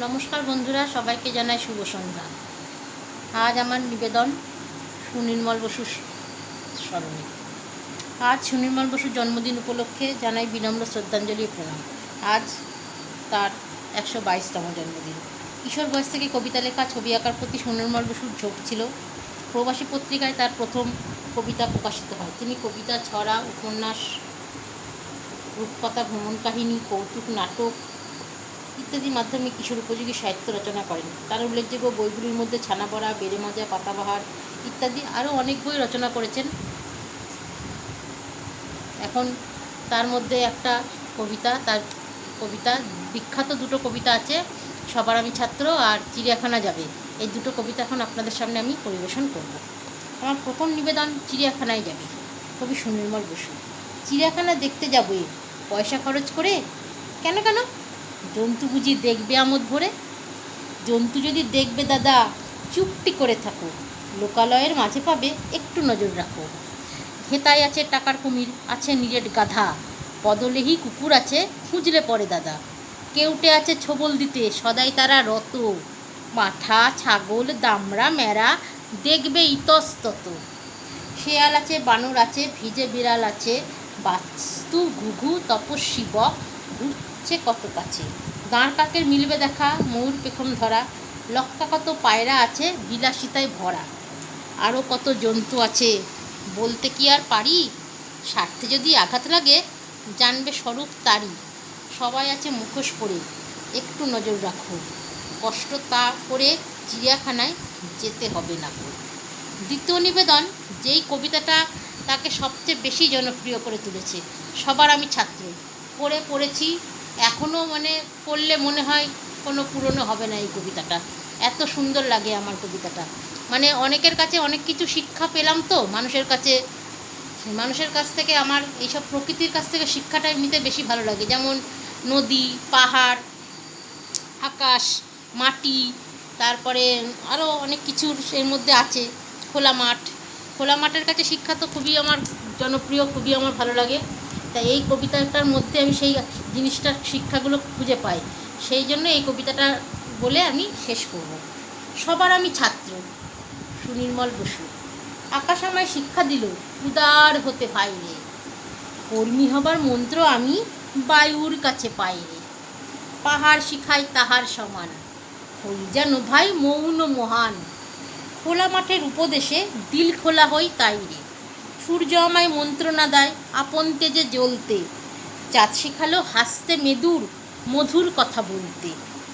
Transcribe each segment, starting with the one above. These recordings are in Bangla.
নমস্কার বন্ধুরা, সবাইকে জানাই শুভ সন্ধ্যা। আজ আমার নিবেদন সুনির্মল বসুর স্মরণে। আজ সুনির্মল বসুর জন্মদিন উপলক্ষে জানাই বিনম্র শ্রদ্ধাঞ্জলি প্রণাম। আজ তার একশো বাইশতম জন্মদিন। কিশোর বয়স থেকে কবিতা লেখা, ছবি আঁকার প্রতি সুনির্মল বসুর ঝোঁক ছিল। প্রবাসী পত্রিকায় তার প্রথম কবিতা প্রকাশিত হয়। তিনি কবিতা, ছড়া, উপন্যাস, রূপকথা, ভ্রমণ কাহিনী, কৌতুক, নাটক ইত্যাদির মাধ্যমে কিশোর উপযোগী সাহিত্য রচনা করেন। তার উল্লেখযোগ্য বইগুলির মধ্যে ছানাপড়া বেড়ে মজা পাতাবাহার ইত্যাদি আরও অনেক বই রচনা করেছেন। এখন তার মধ্যে একটা কবিতা, তার কবিতা, বিখ্যাত দুটো কবিতা আছে, সবার আমি ছাত্র আর চিড়িয়াখানা যাবে। এই দুটো কবিতা এখন আপনাদের সামনে আমি পরিবেশন করব। আমার প্রথম নিবেদন চিড়িয়াখানায় যাবে। কবি সুনির্মল বসু। চিড়িয়াখানা দেখতে যাবে পয়সা খরচ করে? কেন কেন? জন্তু বুঝি দেখবে আমোদ ভরে? জন্তু যদি দেখবে দাদা, চুপটি করে থাকো। লোকালয়ের মাঝে পাবে, একটু নজর রাখো। হেতায় আছে টাকার কুমির, আছে নিরেট গাধা। পদলেহি কুকুর আছে, খুঁজলে পড়ে দাদা। কেউটে আছে ছোবল দিতে, সদাই তারা রত। পাঠা ছাগল, দামড়া, মেরা, দেখবে ইতস্তত। শেয়াল আছে, বানর আছে, ভিজে বিড়াল আছে। বাস্তু, ঘুঘু, তপস্বী, বক ঘুরছে কত কাছে। দাঁড় কাকের মিলবে দেখা, ময়ূর পেখম ধরা লক্কা কত পায়রা আছে, বিলাসিতায় ভরা। আরও কত জন্তু আছে, বলতে কি আর পারি? স্বার্থে যদি আঘাত লাগে, জানবে স্বরূপ তারই। সবাই আছে মুখোশ পরে, একটু নজর রাখো। কষ্ট তা করে চিড়িয়াখানায় যেতে হবে না দ্বিতীয় নিবেদন, যেই কবিতাটা তাকে সবচেয়ে বেশি জনপ্রিয় করে তুলেছে, সবার আমি ছাত্র। পড়ে পড়েছি এখনও মানে পড়লে মনে হয় কোনো পুরনো হবে না এই কবিতাটা। এত সুন্দর লাগে আমার কবিতাটা। মানে অনেকের কাছে অনেক কিছু শিক্ষা পেলাম তো মানুষের কাছে। মানুষের কাছ থেকে আমার এইসব প্রকৃতির কাছ থেকে শিক্ষাটা নিতে বেশি ভালো লাগে। যেমন নদী, পাহাড়, আকাশ, মাটি, তারপরে আরও অনেক কিছুর এর মধ্যে আছে, খোলা মাঠ। খোলা মাঠের কাছে শিক্ষা তো খুবই আমার জনপ্রিয়, খুবই আমার ভালো লাগে। তাই এই কবিতাটার মধ্যে আমি সেই জিনিসটার শিক্ষাগুলো খুঁজে পাই। সেই জন্য এই কবিতাটা বলে আমি শেষ করব। সবার আমি ছাত্র, সুনির্মল বসু। আকাশ আমায় শিক্ষা দিল, উদার হতে পাইরে কর্মী হবার মন্ত্র আমি বায়ুর কাছে পাইরে পাহাড় শিখাই তাহার সমান, হই যেন ভাই মৌন মহান। খোলা মাঠের উপদেশে দিল খোলা হই তাই রে। সূর্য আমায় মন্ত্রণা দেয় আপন তেজে জ্বলতে, চাঁদ শিখালো হাসতে মেদুর, মধুর কথা বলতে।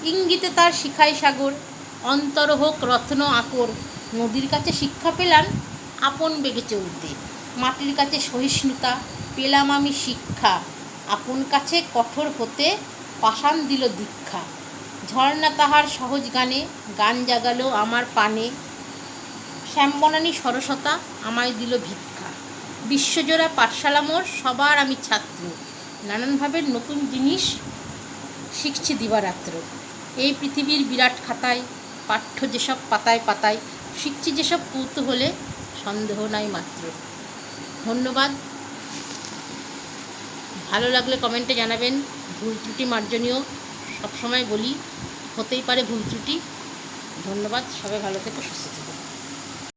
ইঙ্গিতে তার শিখাই সাগর, অন্তর হোক রত্ন আকর, নদীর কাছে শিক্ষা পেলাম আপন বেগে চলতে। মাটির কাছে সহিষ্ণুতা, পেলাম আমি শিক্ষা, আপন কাছে কঠোর হতে পাষাণ দিল দীক্ষা। ঝর্ণা তাহার সহজ গানে, গান জাগালো আমার পানে। শ্যামবনানী সরসতা আমায় দিল ভিক্ষা। বিশ্বজোড়া পাঠশালা মোর সবার আমি ছাত্র। নানানভাবে নতুন জিনিস শিখছি দিবারাত্র। এই পৃথিবীর বিরাট খাতায়, পাঠ্য যেসব পাতায় পাতায়, শিখছি যেসব কৌতূহলে, সন্দেহ নাই মাত্র। ধন্যবাদ। ভালো লাগলে কমেন্টে জানাবেন। ভুল ত্রুটি মার্জনীয়। সবসময় বলি, হতেই পারে ভুল ত্রুটি। ধন্যবাদ। সবাই ভালো থেকো, সুস্থ